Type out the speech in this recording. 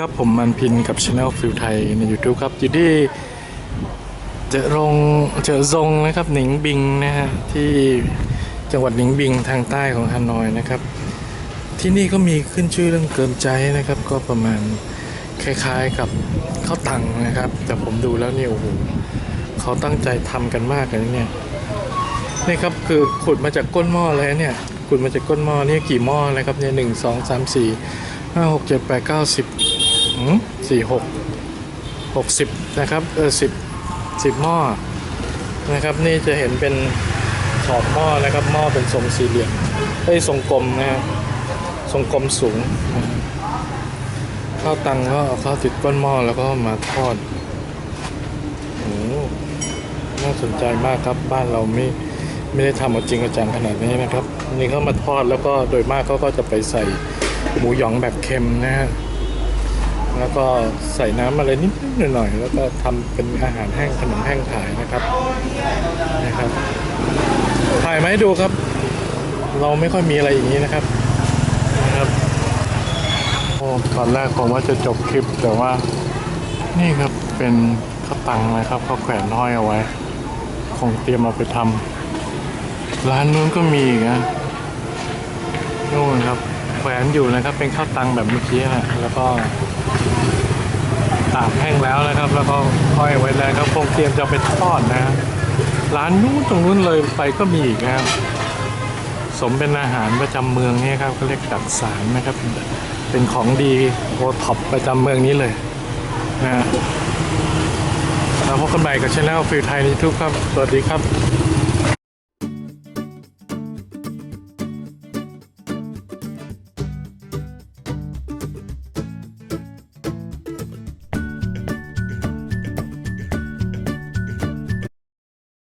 ครับผมมันพินกับช anel ฟิวไทยใน YouTube ครับ อยู่ที่เจอรงเจอซงนะครับหนิงบิงนะฮะที่จังหวัดหนิงบิงทางใต้ของฮานอยนะครับ ที่นี่ก็มีขึ้นชื่อเรื่องเกินใจนะครับ ก็ประมาณคล้ายๆกับข้าวตังนะครับ แต่ผมดูแล้วเนี่ยโอ้โหเขาตั้งใจทำกันมากเลยเนี่ยนี่ครับคือขุดมาจากก้นหม้อเลยเนี่ยขุดมาจากก้นหม้อเนี่ยกี่หม้อนะครับเนี่ยหนึ่งสองสามสี่ห้าหกเจ็ดแปดเก้าสิบ สี่หกหกสิบนะครับเออสิบสิบหม้อนะครับ นี่จะเห็นเป็นขอบหม้อนะครับหม้อเป็นทรงสี่เหลี่ยมเอ้ทรงกลมนะครับทรงกลมสูงข้าวตังก็เอาข้าวติดก้นหม้อแล้วก็มาทอดโอ้โหน่าสนใจมากครับบ้านเราไม่ไม่ได้ทำเอาจริงอาจังขนาดนี้นะครับนี่เขามาทอดแล้วก็โดยมากเขาก็จะไปใส่หมูหยองแบบเค็มนะฮะ แล้วก็ใส่น้ำอะไรนิดหน่อยๆแล้วก็ทำเป็นอาหารแห้งขนมแห้งขายนะครับนะครับ ถ่ายมาให้ดูครับ เราไม่ค่อยมีอะไรอย่างนี้นะครับนะครับโอ้ตอนแรกผมว่าจะจบคลิปแต่ว่า นี่ครับเป็นข้าวตังนะครับเขาแขวนห้อยเอาไว้ คงเตรียมเอาไปทำร้านนู้นก็มีนะนู่นครับแขวนอยู่นะครับเป็นข้าวตังแบบเมื่อกี้นะแล้วก็ แห้งแล้วนะครับ แล้วก็ห้อยไว้แล้วครับคงเตรียมจะเอาไปทอดนะร้านนู้นตรงนู้นเลยไปก็มีอีกนะครับสมเป็นอาหารประจำเมืองนี่ครับเขาเรียกดักสารนะครับ เป็นของดีโอท็อปประจำเมืองนี้เลยนะเราพบกันใหม่กับช anel ฟิลไทยในทุกครับ สวัสดีครับ